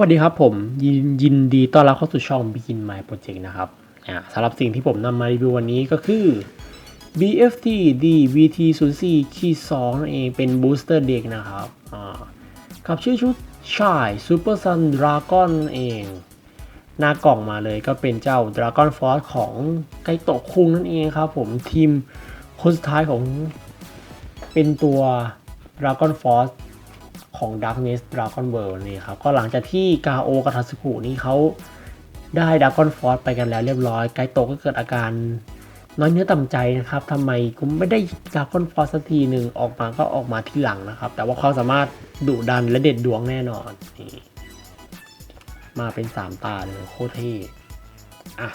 วัสดีครับผมยินยินดีต้อนรับเข้าสู่ช่อง Begin My Project นะครับสำหรับสิ่งที่ผมนำมารีวิววันนี้ก็คือ BFT DVT 0 4คี2นั่นเองเป็น Booster Deck นะครับกับชื่อชุดชาย Super Sun Dragon เอง หน้ากล่องมาเลยก็เป็นเจ้า Dragon Force ของไกโตะคุงนั่นเองครับผมทีมคนสุดท้ายของเป็นตัว Dragon Force ของ Darkness Dragon World นี่ครับ ก็หลังจากที่กาโอกับทัสึกุนี่เขาได้ Dragon Force ไปกันแล้วเรียบร้อย ไกโตก็เกิดอาการน้อยเนื้อต่ำใจนะครับทำไมกูไม่ได้ Dragon Force สักทีหนึ่งออกมาก็ออกมาที่หลังนะครับ แต่ว่าความสามารถดุดันและเด็ดดวงแน่นอนนี่มาเป็น 3 ตาเลยโคตรเท่อะ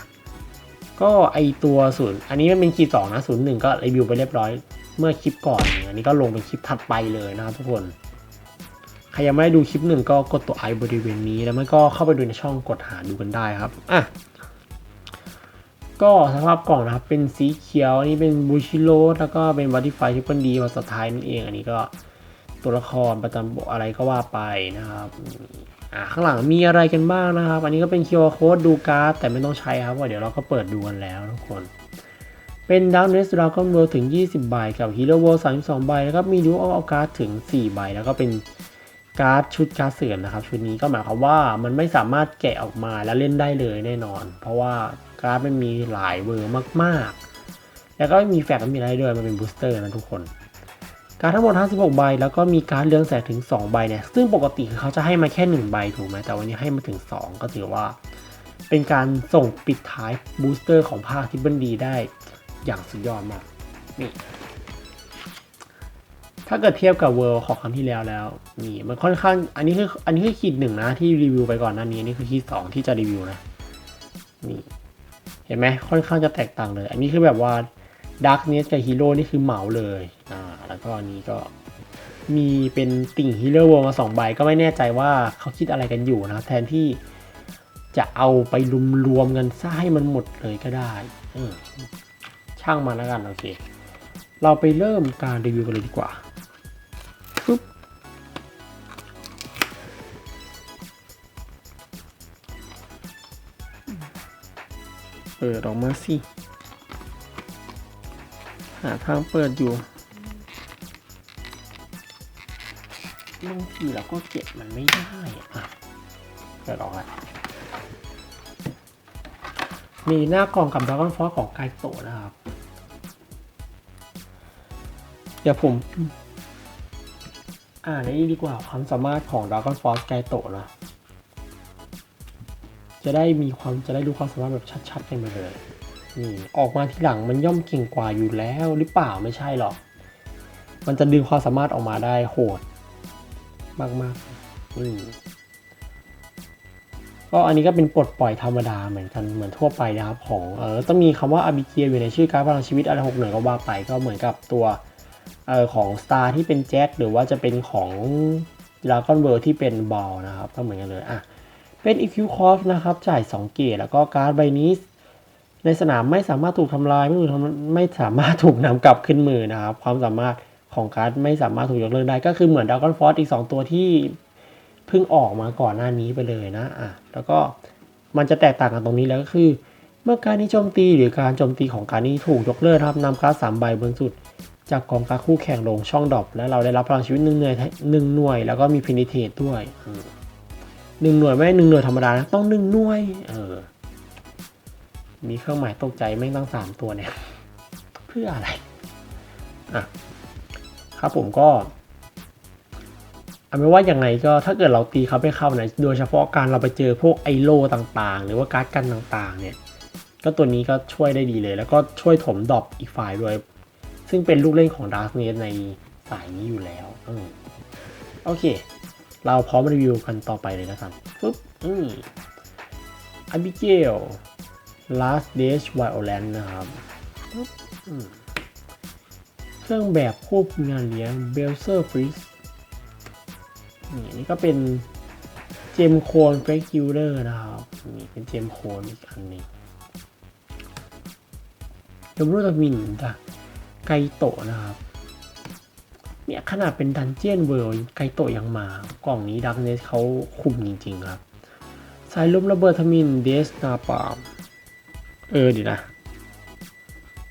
ก็ไอตัวศูนย์อันนี้มันเป็นคีย์สองนะศูนย์หนึ่งก็รีวิวไปเรียบร้อย เมื่อคลิปก่อน อันนี้ก็ลงเป็นคลิปถัดไปเลยนะครับทุกคน ครยังไม่ได้ดูคลิปหนึ่งก็กดตัวไอบริเวณนี้ แล้วมันก็เข้าไปดูในช่องกดหาดูกันได้ครับอะก็สภาพกล่องนะครับ เป็นสีเขียวอันนี้เป็นบูชิโรแล้วก็เป็นวัตติไฟที่เปิลดีภาษาไทยนั่นเองอันนี้ก็ตัวละครประจำบทอะไรก็ว่าไปนะครับอ่าข้างหลังมีอะไรกันบ้างนะครับ อันนี้ก็เป็น QR code ดูการ์ดแต่ไม่ต้องใช้ครับว่าะเดี๋ยวเราก็เปิดดูกันแล้วทุกคน เป็น Darkness Dragon World ถึง 20 ใบ กับ Hero World 32ใบ แล้วก็มี Dual of Card ถึง 4 ใบ แล้วก็เป็น การ์ดชุดการ์ดเสื่อมนะครับชุดนี้ก็หมายความว่ามันไม่สามารถแกะออกมาแล้วเล่นได้เลยแน่นอน เพราะว่าการ์ดมันมีหลายเวอร์มากๆ แล้วก็ไม่มีแฟกต์ไม่มีอะไรด้วยมันเป็นบูสเตอร์นะทุกคน การ์ดทั้งหมด 56 ใบ แล้วก็มีการ์ดเรืองแสงถึง 2 ใบเนี่ยซึ่งปกติคือเขาจะให้มาแค่ 1 ใบถูกไหมแต่วันนี้ให้มาถึง 2 ก็ถือว่า เป็นการส่งปิดท้ายบูสเตอร์ของภาคที่เบิลดีได้อย่างสุดยอดมากนี่ ถ้าเกิดเทียบกับเวิร์ของครั้งที่แล้วแล้วนี่มันค่อนข้างอันนี้คืออันนี้คือขีดหนึ่งนะที่รีวิวไปก่อนหน้านี้นี่คือขีดสองที่จะรีวิวนะนี่เห็นไหมค่อนข้างจะแตกต่างเลย อันนี้คือแบบว่าดาร์กเนสกับฮีโร่นี่คือเหมาเลยอ่าแล้วก็อันนี้ก็มีเป็นติ่งฮีโร่วมาสองใบก็ไม่แน่ใจว่าเขาคิดอะไรกันอยู่นะแทนที่จะเอาไปรวมๆกันซะให้มันหมดเลยก็ได้อช่างมันแล้วกันโอเค เราไปเริ่มการรีวิวกันเลยดีกว่า เปิดออกมาสิ หาทางเปิดอยู่บางทีเราก็เก็บมันไม่ได้อะเปิดออกแล้วมีหน้ากล่องกับดราก้อนฟอสของไกโตนะครับ เดี๋ยวผม อ่านนี้ดีกว่าความสามารถของ Dragon Force ไกโตนะ จะได้มีความจะได้รู้ความสามารถแบบชัดๆกันไปเลยนี่ออกมาทีหลังมันย่อมเก่งกว่าอยู่แล้วหรือเปล่าไม่ใช่หรอก มันจะดึงความสามารถออกมาได้โหด มากๆนี่ก็อันนี้ก็เป็นปลดปล่อยธรรมดาเหมือนกันเหมือนทั่วไปนะครับของเออต้องมีคำว่าอาบิเกียอยู่ในชื่อการพลังชีวิตอะไรหกหน่วยก็ว่าไปก็เหมือนกับตัวเออของ Star ที่เป็นแจ็คหรือว่าจะเป็นของ Dragon World ที่เป็นบอลนะครับก็เหมือนกันเลยอะ เป็น EQ c o s t นะครับ จ่าย 2 เกตแล้วก็การ์ดใบนี้ ในสนามไม่สามารถถูกทำลาย ไม่ถูกทำไม่สามารถถูกนำกลับขึ้นมือนะครับ ความสามารถของการ์ดไม่สามารถถูกยกเลิกได้ ก็คือเหมือน Dragon Force อีก 2 ตัวที่เพิ่งออกมาก่อนหน้านี้ไปเลยนะอะแล้วก็มันจะแตกต่างกันตรงนี้แล้วก็คือ เมื่อการนี้โจมตีหรือการโจมตีของการนี้ถูกยกเลิกครับนำการ์ดสามใบบนสุดจากกองการดคู่แข่งลงช่องดรอปและเราได้รับพลังชีวิตหนึ่งหน่วยหนึ่งหน่วย แล้วก็มีพินิเทตด้วยอื หนึ่งหน่วยไม่หนึ่งหน่วยธรรมดานะต้องหนึ่งหน่วย เออ มีเครื่องหมายตกใจไม่ตั้งสามตัวเนี่ย เพื่ออะไร อะ ครับผมก็เอาเป็นว่าอย่างไงก็ถ้าเกิดเราตีเขาไม่เข้านะโดยเฉพาะการเราไปเจอพวกไอโลต่างๆ หรือว่าการ์ดกันต่างๆ เนี่ย ก็ตัวนี้ก็ช่วยได้ดีเลย แล้วก็ช่วยถมดรอปอีกฝ่ายด้วย ซึ่งเป็นลูกเล่นของ Dark n e t ในสายนี้อยู่แล้วอโอเค เราพร้อมรีวิวกันต่อไปเลยนะครับปุ๊บอืม Abigail Last Days Violent นะครับปุ๊บอืมเครื่องแบบควบคุมงานเลี้ยง b e l z e r Freeze นี่อันนี่ก็เป็นเจมโคนเฟกคิวเลอร์นะครับนี่เป็นเจมโคนอีกอันหนึงเดมรูตามินจากไกโตะนะครับ เนี่ยขนาดเป็นดันเจียนเวิลด์ไกโตะยังมากล่องนี้ดักเนสเขาคุมจริงๆครับ สายลุมระเบิดทมินเดสนาปามเออดีนะ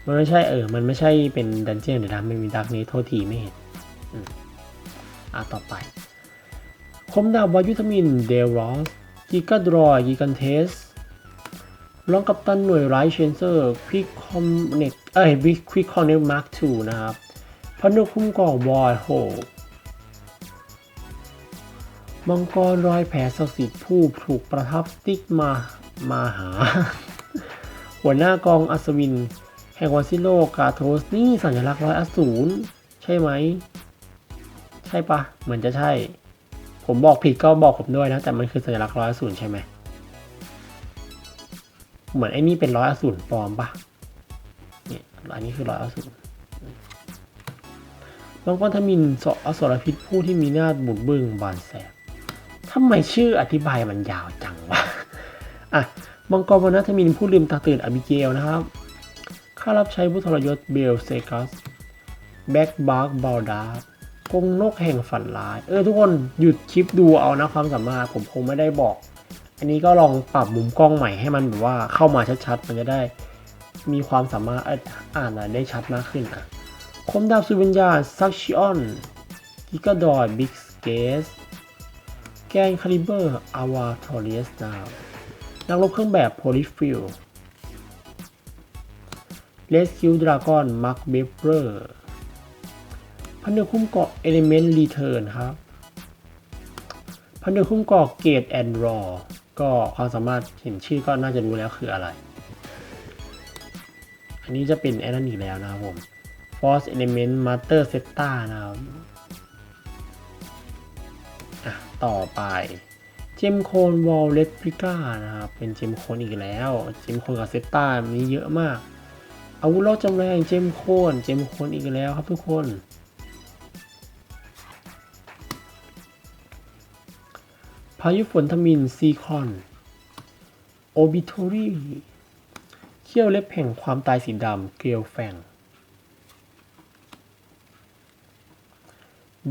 มันไม่ใช่เออ มันไม่ใช่เป็นดันเจียนเดี๋ยวนะไม่มีดักเนี้โทษทีไม่เห็นอะต่อไป คมดาบวายุทมินเดรอสกิกาดรอยกิกันเทสรองกับตันหน่วยไรเชนเซอร์ควิกคอมเน็กเอ้ยวิควิกคอนเน็กมาร์คทูนะครับ พนุคุ้มก่อวอยโฮมังกรรอยแผลศักดิ์สิทธิ์ผู้ถูกประทับติ๊กมามาหา หัวหน้ากองอัศวิน แห่งวาซิโลกาโทสนี่สัญลักษณ์ร้อยอสูรใช่ไหม ใช่ปะเหมือนจะใช่ ผมบอกผิดก็บอกผมด้วยนะ แต่มันคือสัญลักษณ์ร้อยอสูรใช่ไหมเหมือนไอ้นี่เป็นร้อยอสูรปลอมปะเนี่ยอันนี้คือร้อยอสูร มังกรทมินสอสรพิษผู้ที่มีหน้าบุดบึ้งบานแสบทำไมชื่ออธิบายมันยาวจังวะ อะมังกรวรรณทมินผู้ลืมตาตื่นอบิเกลนะครับ ข้ารับใช้ผู้ทรยศเบลเซกัส แบ็กบาร์กบาลดาร์กงนกแห่งฝันร้าย เออทุกคนหยุดคลิปดูเอานะความสามารถผมคงไม่ได้บอก อันนี้ก็ลองปรับมุมกล้องใหม่ให้มันแบบว่าเข้ามาชัดๆ มันจะได้ มีความสามารถอ่านไรได้ชัดมากขึ้นอะ คมดาบสุวิญญาณซักชิออนกิกาดอยบิ๊กสเกสแกนคาลิเบอร์อาวาทอริสนะครับนักรบเครื่องแบบโพลิฟิลเลสคิวดราก้อนมาร์คเบเบอร์พันเดือคุ้มเกาะเอลิเมนต์รีเทิร์นครับพันเดือคุ้มเกาะเกตแอนด์รอก็ความสามารถเห็นชื่อก็น่าจะรู้แล้วคืออะไร อันนี้จะเป็นแอนนันอีกแล้วนะครับผม Force Element Master Zeta นะครับอะต่อไป เจมโคนวอลเลตพิก้านะครับ เป็นเจมโคนอีกแล้ว เจมโคนกับเซต้ามีเยอะมาก อาวุธรอดจำแรงเจมโคน เจมโคนอีกแล้วครับทุกคนพายุฝนทมินซีคอนโอบิทอรีเขี้ยวเล็บแห่งความตายสีดำเกลียวแฟง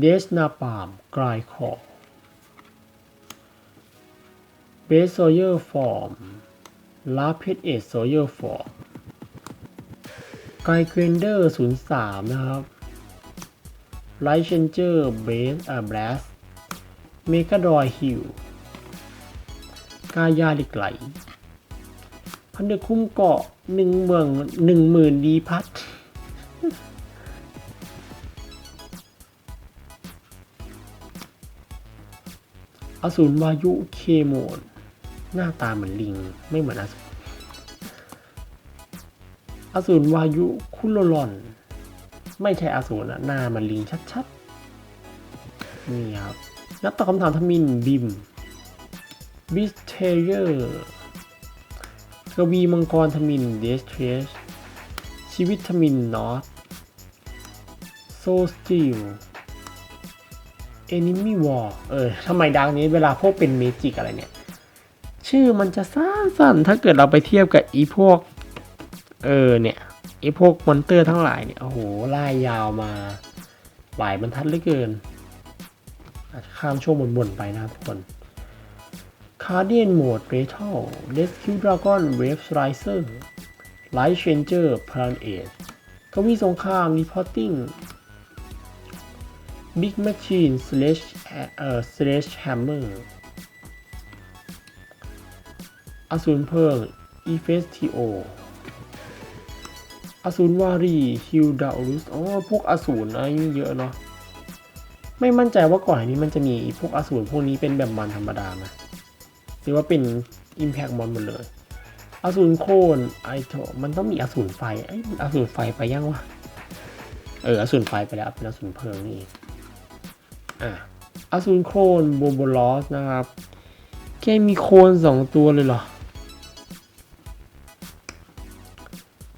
เดสนาปามกลายคอบเบสโซเยอร์ฟอร์มลาเพชเอสโซเยอร์ฟอร์มไกเกรนเดอร์03 นะครับไลท์เชนเจอร์เบสอ่าบลัสเมกาดอยฮิลกายาเหลิกไหล พันเดคุ้มเกาะหนึ่งเมืองหนึ่งหมื่นดีพัท อสูรวายุเคโมนหน้าตาเหมือนลิง ไม่เหมือนอสูรอสูรวายุคุโลลอน ไม่ใช่อสูรนะหน้ามันลิงชัดๆ นี่ครับนักตอบคำถามทมินบิมบิสเทเยอร์กวีมังกรทมินเดสเทรสชีวิตทมินนอตโซสติล Enemy War เออทำไมดังนี้เวลาพวกเป็นเมจิกอะไรเนี่ย ชื่อมันจะสั้นๆถ้าเกิดเราไปเทียบกับอีพวก เออเนี่ยอีพวกมอนเตอร์ทั้งหลายเนี่ย โอ้โหล่ายยาวมาหลายบรรทัดเหลือเกินอาจจะข้ามช่วงบนๆไปนะครับทุกคน Guardian Mode Battle Rescue Dragon Wave Riser Light Changer Plan Age กวีสงคราม Reporting Big Machine slash เอ่อ slash Hammer อสูรเพิง e f e s t o อสูรวารีฮิลดาอุสอ๋อพวกอสูรอะไรเยอะเนาะไม่มั่นใจว่าก่อนนี้มันจะมีพวกอสูรพวกนี้เป็นแบบมันธรรมดาไหมหรือว่าเป็น Impact มอนหมดเลยอสูรโคนไอโถมันต้องมีอสูรไฟไอ้อสูรไฟไปยังวะเอออสูรไฟไปแล้วเป็นอสูรเพลิงนี่เอะอสูรโคลนโบโบลอสนะครับ แค่มีโคลนสองตัวเลยเหรอ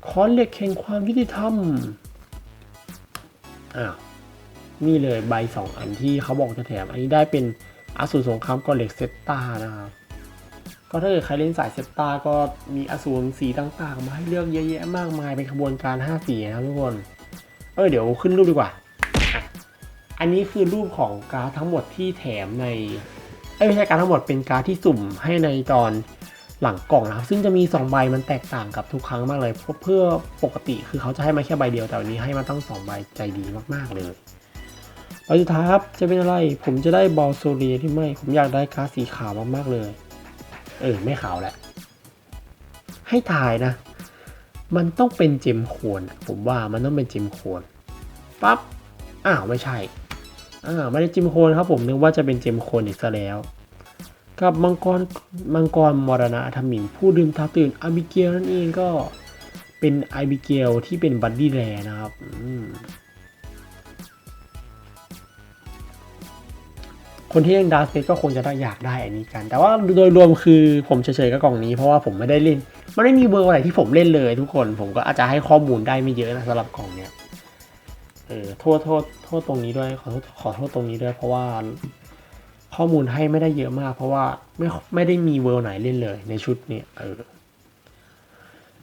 คอนเหล็กแห่งความยุติธรรม อ้าว นี่เลยใบสองอันที่เขาบอกจะแถม อันนี้ได้เป็นอสูรสงครามกอนเหล็กเซตตานะครับก็ถ้าเกิดใครเล่นสายเซตตาก็มีอสูรสีต่างๆ มาให้เลือกเยอะแยะมากมายเป็นขบวนการ 5 สีนะทุกคน เออเดี๋ยวขึ้นรูปดีกว่า อันนี้คือรูปของการ์ดทั้งหมดที่แถมในเอ้ยไม่ใช่การทั้งหมดเป็นการดที่สุ่มให้ในตอนหลังกล่องนะครับ ซึ่งจะมี 2 ใบมันแตกต่างกับทุกครั้งมากเลยเพราะเพื่อปกติคือเขาจะให้มาแค่ใบเดียวแต่วันนี้ให้มาตั้ง2ใบใจดีมากๆเลยใบสุดท้ายครับจะเป็นอะไรผมจะได้บอลโซเลียที่ไม่ ผมอยากได้การดสีขาวมากๆเลย เออไม่ขาวแหละ ให้ทายนะ มันต้องเป็นเจมโคนผมว่ามันต้องเป็นเจมโคนปั๊บอ้าวไม่ใช่ อ่าไม่ได้เจมโคนครับผมนึกว่าจะเป็นเจมโคนอีกซะแล้ว กับมังกรมังกรมรณะธรรมินผู้ดื่มทาตื่นอาบิเกลนั่นเองก็เป็นอาบิเกลที่เป็นบัดดี้แรนะครับคนที่เล่นดาร์สเปก็คงจะได้อยากได้อันนี้กัน แต่ว่าโดยรวมคือผมเฉยๆกับกล่องนี้เพราะว่าผมไม่ได้เล่น มันไม่มีเบอร์อะไรที่ผมเล่นเลยทุกคน ผมก็อาจจะให้ข้อมูลได้ไม่เยอะนะสำหรับกล่องเนี้ย เออโทษโทษโทษตรงนี้ด้วยขอโทษขอโทษตรงนี้ด้วย เพราะว่าข้อมูลให้ไม่ได้เยอะมาก เพราะว่าไม่ไม่ได้มีเวิร์ไหนเล่นเลย ในชุดนี้เออ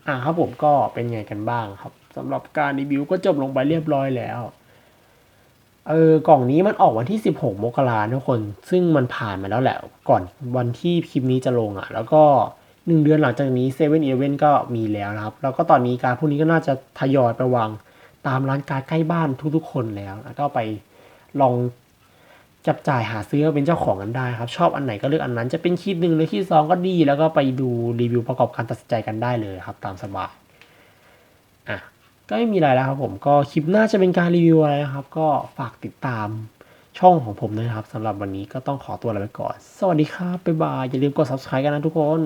อ่าครับผมก็เป็นไงกันบ้างครับสำหรับการรีวิวก็จบลงไปเรียบร้อยแล้วเออกล่องนี้มันออกวันที่ 16 มกราทุกคน ซึ่งมันผ่านมาแล้วแหละ ก่อนวันที่คลิปนี้จะลงอะ่ะ แล้วก็หนึ่งเดือนหลังจากนี้เซเว่นเอเว่นก็มีแล้วนะครับ แล้วก็ตอนนี้การพวกนี้ก็น่าจะทยอยไปวาง ตามร้านการใกล้บ้านทุกๆ คนแล้ว แล้วก็ไปลองจับจ่ายหาซื้อเป็นเจ้าของกันได้ครับ ชอบอันไหนก็เลือกอันนั้น จะเป็นคลิปหนึ่งหรือคลิปสองก็ดี แล้วก็ไปดูรีวิวประกอบการตัดสินใจกันได้เลยครับ ตามสบายอะก็ไม่มีอะไรแล้วครับผมก็คลิปหน้าจะเป็นการรีวิวอะไรนะครับ ก็ฝากติดตามช่องของผมด้วยนะครับสำหรับวันนี้ก็ต้องขอตัวลาไปก่อน สวัสดีครับบ๊ายบายอย่าลืมกด subscribe กันนะทุกคน